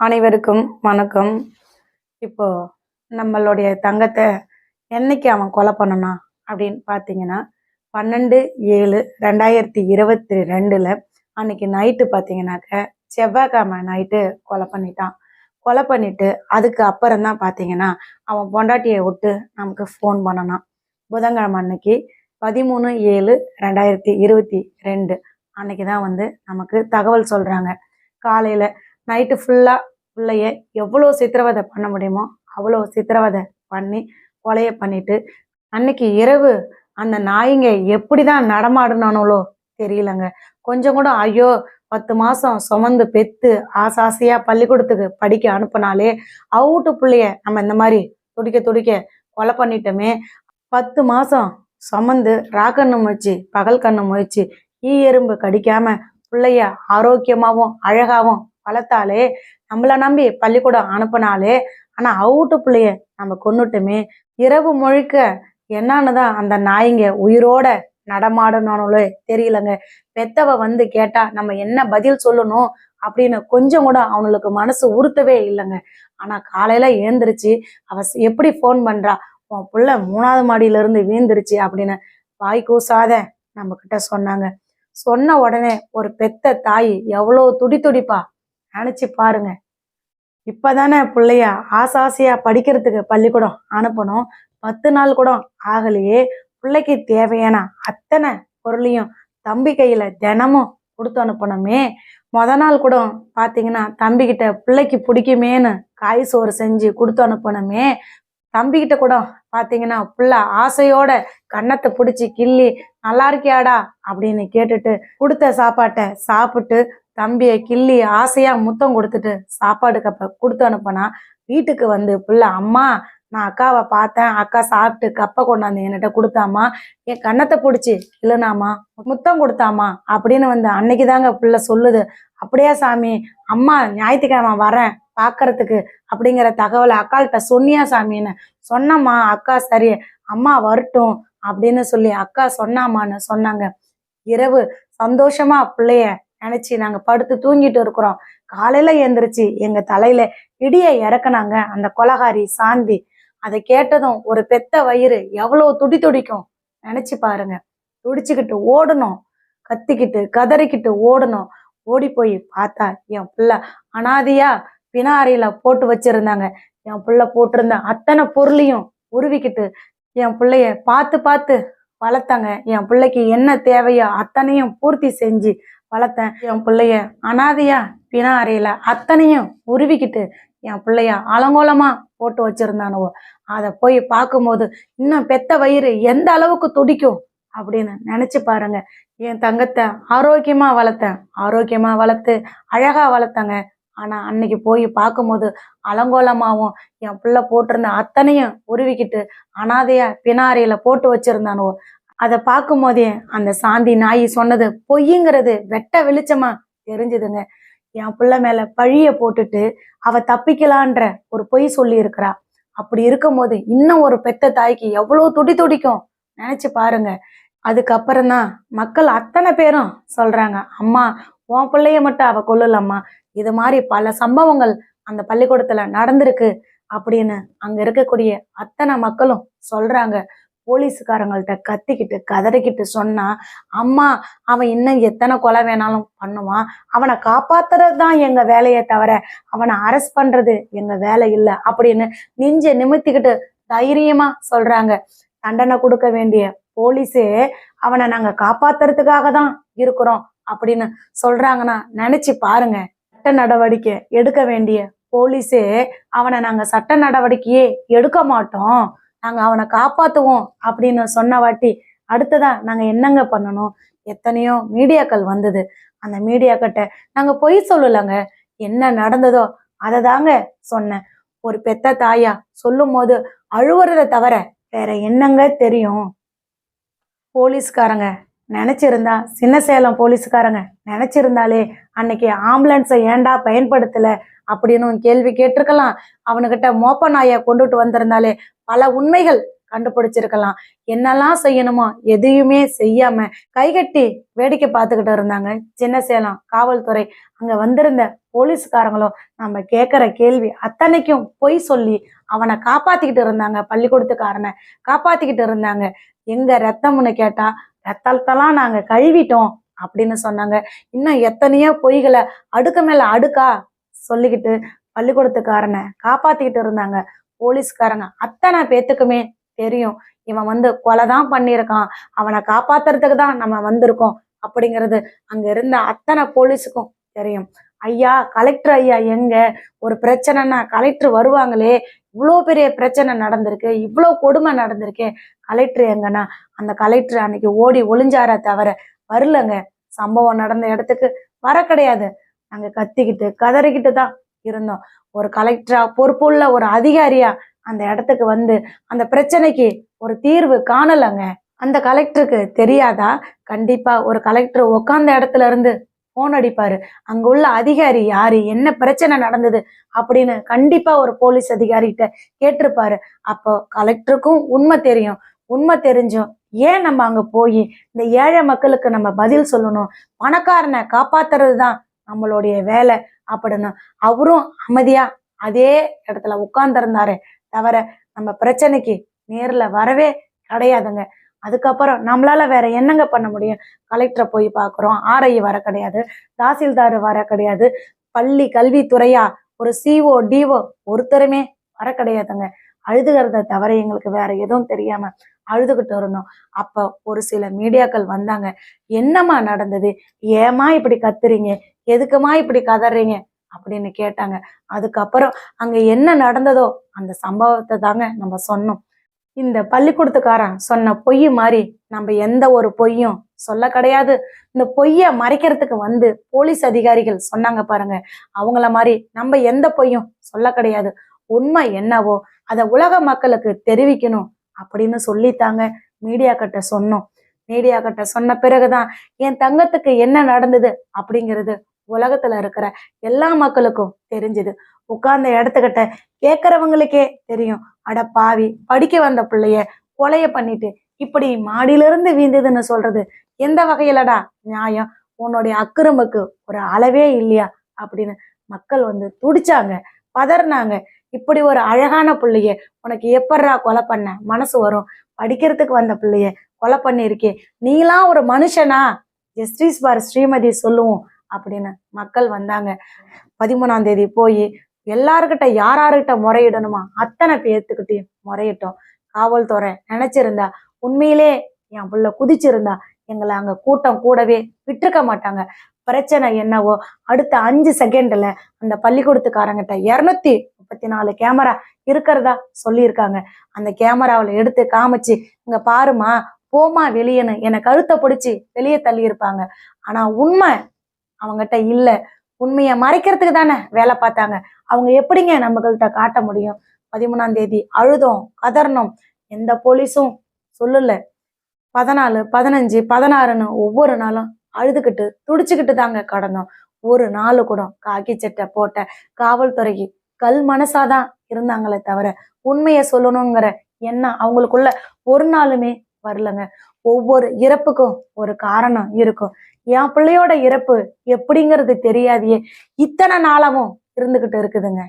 அனைவருக்கும் வணக்கம். இப்போ நம்மளுடைய தங்கத்தை என்னைக்கு அவன் கொலை பண்ணனா அப்படின்னு பார்த்தீங்கன்னா பன்னெண்டு ஏழு ரெண்டாயிரத்தி இருபத்தி ரெண்டில் அன்னைக்கு நைட்டு பார்த்தீங்கன்னாக்க செவ்வாய்க்கிழமை நைட்டு கொலை பண்ணிட்டான். கொலை பண்ணிட்டு அதுக்கு அப்புறம் தான் பார்த்தீங்கன்னா அவன் பொண்டாட்டியை விட்டு நமக்கு ஃபோன் பண்ணனான். புதன்கிழமை அன்னைக்கு பதிமூணு ஏழு ரெண்டாயிரத்தி இருபத்தி ரெண்டு அன்னைக்கு தான் வந்து நமக்கு தகவல் சொல்கிறாங்க காலையில் நைட்டு ஃபுல்லாக பிள்ளைய எவ்வளோ சித்திரவதை பண்ண முடியுமோ அவ்வளோ சித்திரவதை பண்ணி கொலைய பண்ணிட்டு அன்னைக்கு இரவு அந்த நாய்ங்க எப்படி தான் நடமாடுனானோலோ தெரியலங்க. கொஞ்சம் கூட ஐயோ பத்து மாதம் சுமந்து பெத்து ஆசாசையாக பள்ளிக்கூடத்துக்கு படிக்க அனுப்புனாலே அவுட்டு பிள்ளைய நம்ம இந்த மாதிரி துடிக்க துடிக்க கொலை பண்ணிட்டோமே. பத்து மாதம் சுமந்து ராக்கண்ணு முயற்சி பகல் கண்ணு முயற்சி ஈ எறும்பு கடிக்காமல் பிள்ளைய ஆரோக்கியமாகவும் அழகாகவும் வளர்த்தாலே நம்மளை நம்பி பள்ளிக்கூடம் அனுப்பினாலே ஆனால் அவுட்டு பிள்ளைய நம்ம கொன்னுட்டுமே இரவு முழுக்க என்னான்னுதான் அந்த நாய்ங்க உயிரோட நடமாடணும்னு தெரியலங்க. பெத்தவ வந்து கேட்டா நம்ம என்ன பதில் சொல்லணும் அப்படின்னு கொஞ்சம் கூட அவனுக்கு மனசு உறுத்தவே இல்லைங்க. ஆனா காலையில ஏந்திரிச்சு அவ எப்படி ஃபோன் பண்றா? உன் புள்ள மூணாவது மாடியில இருந்து வீழ்ந்துருச்சு அப்படின்னு வாய் கூசாத நம்ம கிட்ட சொன்னாங்க. சொன்ன உடனே ஒரு பெத்த தாய் எவ்வளோ துடி துடிப்பா நினைச்சு பாருங்க. இப்பதானே பிள்ளைய ஆசாசியா படிக்கிறதுக்கு பள்ளிக்கூடம் அனுப்பணும். பத்து நாள் கூட ஆகலையே. பிள்ளைக்கு தேவையான அத்தனை பொருளையும் தம்பி கையில தினமும் கொடுத்து அனுப்பணுமே. மொத நாள் கூட பாத்தீங்கன்னா தம்பிக்கிட்ட பிள்ளைக்கு பிடிக்குமேன்னு காய் சோறு செஞ்சு கொடுத்து அனுப்பணுமே. தம்பிக்கிட்ட கூட பாத்தீங்கன்னா பிள்ளை ஆசையோட கன்னத்தை பிடிச்சி கிள்ளி நல்லா இருக்கியாடா? அப்படின்னு கேட்டுட்டு கொடுத்த சாப்பாட்டை சாப்பிட்டு தம்பியை கிள்ளி ஆசையா முத்தம் கொடுத்துட்டு சாப்பாடு கப்பை கொடுத்து அனுப்புனா வீட்டுக்கு வந்து பிள்ளை அம்மா நான் அக்காவை பார்த்தேன். அக்கா சாப்பிட்டு கப்பை கொண்டாந்து என்கிட்ட கொடுத்தாமா என் கன்னத்தை பிடிச்சி இல்லைனாமா முத்தம் கொடுத்தாமா அப்படின்னு வந்து அன்னைக்கு தாங்க பிள்ளை சொல்லுது. அப்படியா சாமி அம்மா ஞாயிற்றுக்கிழமை வரேன். பார்க்கறதுக்கு அப்படிங்கிற தகவலை அக்காள்கிட்ட சொன்னியா சாமின்னு. சொன்னம்மா அக்கா சரி. அம்மா வரட்டும். அப்படின்னு சொல்லி அக்கா சொன்னாமான்னு சொன்னாங்க. இரவு சந்தோஷமா பிள்ளைய நினைச்சு நாங்க படுத்து தூங்கிட்டு இருக்கிறோம். காலையில எந்திரிச்சு எங்க தலையில இடியை இறக்குனாங்க. அந்த கொலகாரி சாந்தி. அதை கேட்டதும் ஒரு பெத்த வயிறு எவ்வளவு துடி துடிக்கும். நினைச்சு பாருங்க. துடிச்சுக்கிட்டு ஓடணும். கத்திக்கிட்டு கதறிக்கிட்டு ஓடணும். ஓடி போய் பார்த்தா என் பிள்ளை அனாதியா பினாரியில போட்டு வச்சிருந்தாங்க. என் பிள்ளை போட்டிருந்த அத்தனை பொருளையும் உருவிக்கிட்டு என் பிள்ளைய பார்த்து பார்த்து வளர்த்தாங்க. என் பிள்ளைக்கு என்ன தேவையோ அத்தனையும் பூர்த்தி செஞ்சு வளர்த்தேன் என் பிள்ளைய அனாதையா பினா அறையில. அத்தனையும் உருவிக்கிட்டு என் பிள்ளைய அலங்கோலமா போட்டு வச்சிருந்தானுவோ. அதை போய் பார்க்கும்போது இன்னும் பெத்த வயிறு எந்த அளவுக்கு துடிக்கும் அப்படின்னு நினைச்சு பாருங்க. என் தங்கத்தை ஆரோக்கியமா வளர்த்தேன். ஆரோக்கியமா வளர்த்து அழகா வளர்த்தங்க. ஆனா அன்னைக்கு போய் பார்க்கும்போது அலங்கோலமாவும் என் பிள்ளை போட்டிருந்த அத்தனையும் உருவிக்கிட்டு அனாதையா பினாரியில் போட்டு வச்சிருந்தானுவோ. அதை பார்க்கும் போதே அந்த சாந்தி நாய் சொன்னது பொய்யுங்கிறது வெட்ட வெளிச்சமா தெரிஞ்சுதுங்க. என் பிள்ளை மேல பழிய போட்டுட்டு அவ தப்பிக்கலான்ற ஒரு பொய் சொல்லி இருக்கிறா அப்படி இருக்கும்போது இன்னும் ஒரு பெத்த தாய்க்கு எவ்வளவு துடி துடிக்கும் நினைச்சு பாருங்க. அதுக்கப்புறம் தான் மக்கள் அத்தனை பேரும் சொல்றாங்க அம்மா உன் பிள்ளைய மட்டும் அவ கொல்லலம்மா. இது மாதிரி பல சம்பவங்கள் அந்த பள்ளிக்கூடத்துல நடந்திருக்கு. அப்படின்னு அங்க இருக்கக்கூடிய அத்தனை மக்களும் சொல்றாங்க. போலீஸுக்காரங்கள்ட்ட கத்திக்கிட்டு கதறிக்கிட்டு சொன்னா அம்மா அவன் இன்னும் எத்தனை கொலை வேணாலும் பண்ணுவான். அவனை காப்பாத்துறது தான் எங்க வேலையை தவிர அவனை அரெஸ்ட் பண்றது எங்க வேலை இல்லை அப்படின்னு நெஞ்ச நிமித்திக்கிட்டு தைரியமா சொல்றாங்க. தண்டனை கொடுக்க வேண்டிய போலீஸே அவனை நாங்க காப்பாத்துறதுக்காக தான் இருக்கிறோம் அப்படின்னு சொல்றாங்கன்னா நினைச்சு பாருங்க. சட்ட நடவடிக்கை எடுக்க வேண்டிய போலீஸே அவனை நாங்க சட்ட நடவடிக்கையே எடுக்க மாட்டோம். நாங்க அவனை காப்பாத்துவோம் அப்படின்னு சொன்ன வாட்டி அடுத்ததா நாங்க என்னங்க பண்ணணும்? எத்தனையோ மீடியாக்கள் வந்தது. அந்த மீடியாக்கிட்ட நாங்க பொய் சொல்லலைங்க. என்ன நடந்ததோ அதை தாங்க சொன்னேன். ஒரு பெத்த தாயா சொல்லும் போது அழுவுறதை தவிர வேற என்னங்க தெரியும்? போலீஸ்காரங்க நினச்சிருந்தா சின்ன சேலம் போலீஸ்காரங்க நினச்சிருந்தாலே அன்னைக்கு ஆம்புலன்ஸை ஏன்டா பயன்படுத்தலை அப்படின்னு கேள்வி கேட்டிருக்கலாம். அவனுக்கிட்ட மோப்ப நாயை கொண்டுட்டு வந்திருந்தாலே பல உண்மைகள் கண்டுபிடிச்சிருக்கலாம். என்னெல்லாம் செய்யணுமோ எதையுமே செய்யாம கைகட்டி வேடிக்கை பார்த்துக்கிட்டு இருந்தாங்க சின்ன சேலம் காவல்துறை. அங்க வந்திருந்த போலீஸ்காரங்களும் நம்ம கேட்குற கேள்வி அத்தனைக்கும் பொய் சொல்லி அவனை காப்பாத்திக்கிட்டு இருந்தாங்க பள்ளிக்கூடத்துக்காரனை. காப்பாத்திக்கிட்டு இருந்தாங்க. எங்க ரத்தம்னு கேட்டா ரத்தத்தெல்லாம் நாங்க கழுவிட்டோம் அப்படின்னு சொன்னாங்க. இன்னும் எத்தனையோ பொய்களை அடுக்க மேல அடுக்கா சொல்லிக்கிட்டு பள்ளிக்கூடத்துக்காரனை காப்பாத்திக்கிட்டு இருந்தாங்க. போலீஸ்காரங்க அத்தனை பேத்துக்குமே தெரியும். இவன் வந்து கொலை தான் பண்ணியிருக்கான். அவனை காப்பாத்துறதுக்கு தான் நம்ம வந்திருக்கோம் அப்படிங்கிறது அங்க இருந்த அத்தனை போலீஸுக்கும் தெரியும். ஐயா கலெக்டர் ஐயா எங்க? ஒரு பிரச்சனைனா கலெக்டர் வருவாங்களே இவ்வளோ பெரிய பிரச்சனை நடந்திருக்கு இவ்வளோ கொடுமை நடந்திருக்கு கலெக்டர் எங்கன்னா அந்த கலெக்டர் அன்னைக்கு ஓடி ஒளிஞ்சார தவிர வரலங்க. சம்பவம் நடந்த இடத்துக்கு வர கிடையாது. நாங்க கத்திக்கிட்டு கதறிக்கிட்டு தான் இருந்தோம். ஒரு கலெக்டரா பொறுப்புள்ள ஒரு அதிகாரியா அந்த இடத்துக்கு வந்து அந்த பிரச்சனைக்கு ஒரு தீர்வு காணலைங்க. அந்த கலெக்டருக்கு தெரியாதா? கண்டிப்பா ஒரு கலெக்டர் உட்காந்த இடத்துல இருந்து போன் அடிப்பாரு. அங்க உள்ள அதிகாரி யாரு? என்ன பிரச்சனை நடந்தது? அப்படின்னு கண்டிப்பா ஒரு போலீஸ் அதிகாரிகிட்ட கேட்டிருப்பாரு. அப்போ கலெக்டருக்கும் உண்மை தெரியும். உண்மை தெரிஞ்சும் ஏன் நம்ம அங்க போய் இந்த ஏழை மக்களுக்கு நம்ம பதில் சொல்லணும்? பணக்காரனை காப்பாத்துறது தான் நம்மளுடைய வேலை அப்படின்னு அவரும் அமைதியா அதே இடத்துல உட்கார்ந்திருந்தாரு தவிர நம்ம பிரச்சனைக்கு நேர்ல வரவே கிடையாதுங்க. அதுக்கப்புறம் நம்மளால வேற என்னங்க பண்ண முடியும்? கலெக்டரை போய் பார்க்குறோம் ஆர்ஐ வர கிடையாது. தாசில்தார் வர கிடையாது. பள்ளி கல்வித்துறையா ஒரு சிஓ டிஓ ஒருத்தருமே வர கிடையாதுங்க. அழுதுகிறத தவிர எங்களுக்கு வேற எதுவும் தெரியாம அழுதுகிட்டு இருந்தோம். அப்போ ஒரு சில மீடியாக்கள் வந்தாங்க. என்னம்மா நடந்தது? ஏமா இப்படி கத்துறீங்க? எதுக்குமா இப்படி கதறீங்க? அப்படின்னு கேட்டாங்க. அதுக்கப்புறம் அங்க என்ன நடந்ததோ அந்த சம்பவத்தை தாங்க நம்ம சொன்னோம். இந்த பள்ளிக்கூடத்துக்காரன் சொன்ன பொய் மாதிரி நம்ம எந்த ஒரு பொய்யும் சொல்ல கிடையாது. இந்த பொய்ய மறைக்கிறதுக்கு வந்து போலீஸ் அதிகாரிகள் சொன்னாங்க பாருங்க. அவங்கள மாதிரி நம்ம எந்த பொய்யும் சொல்ல கிடையாது. உண்மை என்னவோ அதை உலக மக்களுக்கு தெரிவிக்கணும் அப்படின்னு சொல்லித்தாங்க மீடியா கிட்ட சொன்னோம். மீடியா கிட்ட சொன்ன பிறகுதான் என் தங்கத்துக்கு என்ன நடந்தது அப்படிங்கிறது உலகத்துல இருக்கிற எல்லா மக்களுக்கும் தெரிஞ்சது. உட்கார்ந்த இடத்துக்கிட்ட கேட்கறவங்களுக்கே தெரியும். அட பாவி படிக்க வந்த பிள்ளைய கொலைய பண்ணிட்டு இப்படி மாடியிலிருந்து வீழ்ந்ததுன்னு சொல்றது எந்த வகையிலடா நியாயம்? உன்னுடைய அக்கிரமுக்கு ஒரு அளவே இல்லையா? அப்படின்னு மக்கள் வந்து துடிச்சாங்க பதறினாங்க. இப்படி ஒரு அழகான பிள்ளைய உனக்கு எப்பட்றா கொலை பண்ண மனசு வரும்? படிக்கிறதுக்கு வந்த பிள்ளைய கொலை பண்ணியிருக்கே. நீலாம் ஒரு மனுஷனா? ஜஸ்டிஸ் பார் ஸ்ரீமதி சொல்லுவோம். அப்படின்னு மக்கள் வந்தாங்க. பதிமூணாம் தேதி போய் எல்லாருக்கிட்ட யாராருக்கிட்ட முறையிடணுமா? அத்தனை பேர்த்துக்கிட்டையும் முறையிட்டோம். காவல்துறை நினைச்சிருந்தா உண்மையிலே என் புள்ள குதிச்சிருந்தா எங்களை அங்கே கூட்டம் கூடவே விட்டுருக்க மாட்டாங்க. பிரச்சனை என்னவோ அடுத்த அஞ்சு செகண்ட்ல அந்த பள்ளிக்கூடத்துக்காரங்கிட்ட இரநூத்தி முப்பத்தி நாலு கேமரா இருக்கிறதா சொல்லியிருக்காங்க. அந்த கேமராவில் எடுத்து காமிச்சு இங்க பாருமா போமா வெளியேன்னு. என்னை கழுத்தை பிடிச்சி வெளியே தள்ளி இருப்பாங்க ஆனா உண்மை அவங்ககிட்ட இல்லை. உண்மையை மறைக்கிறதுக்கு தானே வேலை பார்த்தாங்க. அவங்க எப்படிங்க நம்மகிட்ட காட்ட முடியும்? பதிமூணாம் தேதி அழுதோம் கதறணும். எந்த போலீஸும் சொல்லல. பதினாலு பதினஞ்சு பதினாறுன்னு ஒவ்வொரு நாளும் அழுதுகிட்டு துடிச்சுக்கிட்டு தாங்க கடந்தோம். ஒரு நாள் கூட காக்கி சட்டை போட்ட காவல்துறைக்கு கல் மனசாதான் இருந்தாங்களே தவிர உண்மையை சொல்லணுங்கிற எண்ணம் அவங்களுக்குள்ள ஒரு நாளுமே வரலங்க. ஒவ்வொரு இறப்புக்கும் ஒரு காரணம் இருக்கும். என் பிள்ளையோட இறப்பு எப்படிங்கிறது தெரியாதையே இத்தனை நாளாவும் இருந்துகிட்டு இருக்குதுங்க.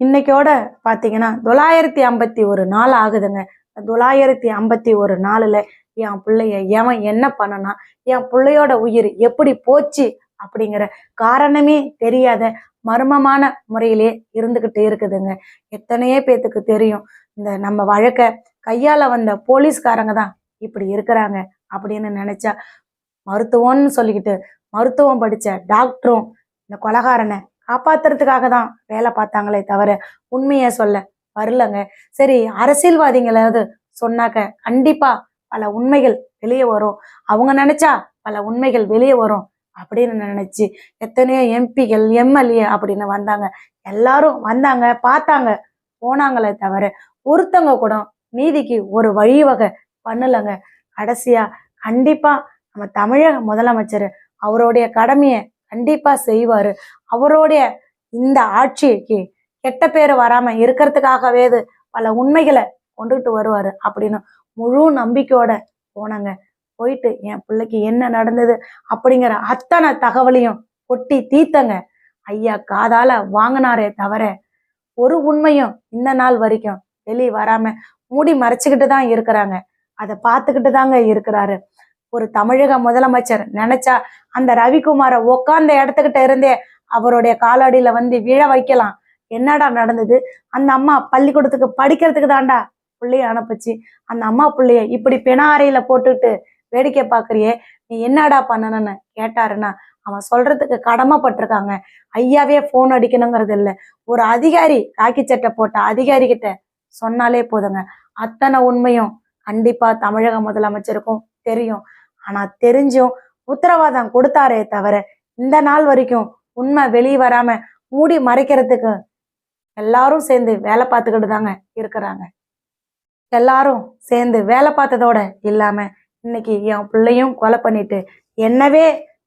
இன்னைக்கோட பார்த்தீங்கன்னா தொள்ளாயிரத்தி ஐம்பத்தி ஒரு நாள் ஆகுதுங்க. தொள்ளாயிரத்தி ஐம்பத்தி ஒரு நாளில் என் பிள்ளைய எவன் என்ன பண்ணனா என் பிள்ளையோட உயிர் எப்படி போச்சு அப்படிங்கிற காரணமே தெரியாத மர்மமான முறையிலே இருந்துகிட்டு இருக்குதுங்க. எத்தனையோ பேத்துக்கு தெரியும். இந்த நம்ம வழக்க கையால வந்த போலீஸ்காரங்க தான் இப்படி இருக்கிறாங்க அப்படின்னு நினைச்சா மருத்துவம்னு சொல்லிக்கிட்டு மருத்துவம் படிச்ச டாக்டரும் இந்த கொலகாரனை காப்பாத்துறதுக்காக தான் வேலை பார்த்தாங்களே தவிர உண்மையை சொல்ல வரலங்க. சரி அரசியல்வாதிங்களாவது சொன்னாக்க கண்டிப்பா பல உண்மைகள் வெளியே வரும். அவங்க நினைச்சா பல உண்மைகள் வெளியே வரும் அப்படின்னு நினைச்சு எத்தனையோ எம்பிகள் எம்எல்ஏ அப்படின்னு வந்தாங்க. எல்லாரும் வந்தாங்க பார்த்தாங்க போனாங்களே தவிர ஒருத்தவங்க கூட நீதிக்கு ஒரு வழிவகை பண்ணலைங்க. கடைசியா கண்டிப்பா நம்ம தமிழக முதலமைச்சர் அவருடைய கடமையை கண்டிப்பா செய்வார். அவருடைய இந்த ஆட்சிக்கு கெட்ட பேர் வராமல் இருக்கிறதுக்காகவே இது பல உண்மைகளை கொண்டுகிட்டு வருவார் அப்படின்னு முழு நம்பிக்கையோட போனாங்க. போயிட்டு என் பிள்ளைக்கு என்ன நடந்தது அப்படிங்கிற அத்தனை தகவலையும் கொட்டி தீத்தங்க. ஐயா காதால வாங்கினாரே தவிர ஒரு உண்மையும் இந்த நாள் வரைக்கும் வெளியே வராம மூடி மறைச்சிக்கிட்டு தான் இருக்கிறாங்க. அதை பார்த்துக்கிட்டு தாங்க இருக்கிறாரு. ஒரு தமிழக முதலமைச்சர் நினைச்சா அந்த ரவிக்குமாரை உக்காந்த இடத்துக்கிட்ட இருந்தே அவருடைய காலடியில வந்து விழ வைக்கலாம். என்னடா நடந்தது? அந்த அம்மா பள்ளிக்கூடத்துக்கு படிக்கிறதுக்கு தாண்டா பிள்ளைய அனுப்பிச்சு. அந்த அம்மா பிள்ளைய இப்படி பிணாரையில போட்டுட்டு வேடிக்கை பாக்குறியே நீ என்னடா பண்ணணும்னு கேட்டாருன்னா அவன் சொல்றதுக்கு கடமைப்பட்டிருக்காங்க. ஐயாவே போன் அடிக்கணுங்கிறது இல்லை. ஒரு அதிகாரி காக்கி சட்டை போட்ட அதிகாரி கிட்ட சொன்னாலே போதுங்க. அத்தனை உண்மையும் கண்டிப்பா தமிழக முதலமைச்சருக்கும் தெரியும். ஆனா தெரிஞ்சும் உத்தரவாதம் கொடுத்தாரே தவிர இந்த நாள் வரைக்கும் உண்மை வெளியே வராம மூடி மறைக்கிறதுக்கு எல்லாரும் சேர்ந்து வேலை பார்த்துக்கிட்டு தாங்க இருக்கிறாங்க. எல்லாரும் சேர்ந்து வேலை பார்த்ததோட இல்லாம இன்னைக்கு என் பிள்ளையும் கொலை பண்ணிட்டு என்னவே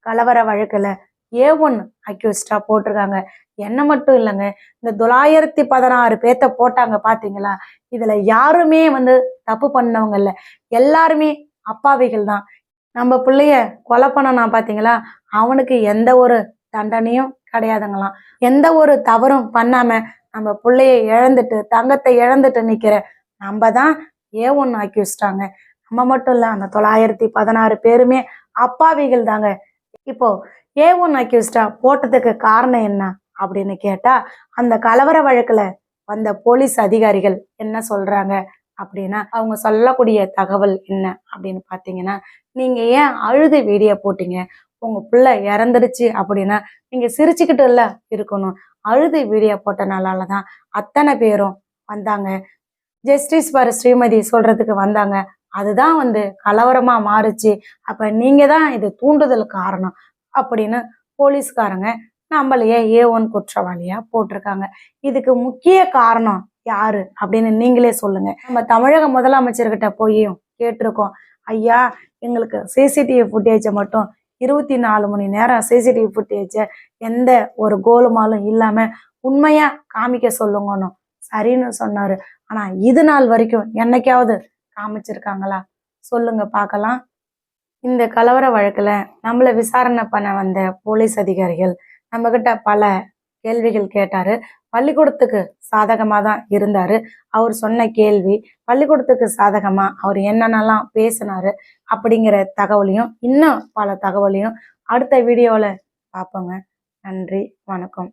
கலவர வழக்குல ஏ ஒன் அக்யூஸ்டா போட்டிருக்காங்க. என்ன மட்டும் இல்லைங்க. இந்த தொள்ளாயிரத்தி பதினாறு பேர்த்த போட்டாங்க பார்த்தீங்களா இதுல யாருமே வந்து தப்பு பண்ணவங்க இல்லை. எல்லாருமே அப்பாவிகள் தான். நம்ம பிள்ளைய கொலை பண்ணனா பார்த்தீங்களா அவனுக்கு எந்த ஒரு தண்டனையும் கிடையாதுங்களாம். எந்த ஒரு தவறும் பண்ணாம நம்ம பிள்ளைய இழந்துட்டு தங்கத்தை இழந்துட்டு நிற்கிற நம்ம தான் ஏ ஒன்று அக்யூஸ்டாங்க நம்ம மட்டும் இல்லை அந்த தொள்ளாயிரத்தி பதினாறு பேருமே அப்பாவிகள் தாங்க. இப்போ ஏ ஒன் அக்யூஸ்டா போட்டதுக்கு காரணம் என்ன? அப்படின்னு கேட்டா அந்த கலவர வழக்குல வந்த போலீஸ் அதிகாரிகள் என்ன சொல்றாங்க அப்படின்னா அவங்க சொல்லக்கூடிய தகவல் என்ன அப்படின்னு பாத்தீங்கன்னா நீங்க ஏன் அழுது வீடியோ போட்டீங்க? உங்க பிள்ளை இறந்துருச்சு அப்படின்னா நீங்க சிரிச்சுக்கிட்டு இல்ல இருக்கணும். அழுது வீடியோ போட்டனால தான் அத்தனை பேரும் வந்தாங்க. ஜஸ்டிஸ் பார் ஸ்ரீமதி சொல்றதுக்கு வந்தாங்க. அதுதான் வந்து கலவரமா மாறுச்சு. அப்ப நீங்க தான் இது தூண்டுதல் காரணம் அப்படின்னு போலீஸ்காரங்க நம்மளையே ஏ ஒன் குற்றவாளியா போட்டிருக்காங்க? இதுக்கு முக்கிய காரணம் யாரு? அப்படின்னு நீங்களே சொல்லுங்க. நம்ம தமிழக முதலமைச்சர்கிட்ட போயும் கேட்டிருக்கோம். ஐயா எங்களுக்கு சிசிடிவி ஃபுட்டேஜை மட்டும் இருபத்தி நாலு மணி நேரம் சிசிடிவி ஃபுட்டேஜை எந்த ஒரு கோலுமாலும் இல்லாம உண்மையா காமிக்க சொல்லுங்கன்னு சரின்னு சொன்னாரு. ஆனா இது நாள் வரைக்கும் என்னைக்காவது காமிச்சிருக்காங்களா? சொல்லுங்க பார்க்கலாம். இந்த கலவர வழக்குல நம்மளை விசாரணை பண்ண வந்த போலீஸ் அதிகாரிகள் நம்மக்கிட்ட பல கேள்விகள் கேட்டார். பள்ளிக்கூடத்துக்கு சாதகமாக தான் இருந்தார். அவர் சொன்ன கேள்வி பள்ளிக்கூடத்துக்கு சாதகமாக அவர் என்னென்னலாம் பேசினாரு அப்படிங்கிற தகவலையும் இன்னும் பல தகவலையும் அடுத்த வீடியோவில் பார்ப்போங்க. நன்றி வணக்கம்.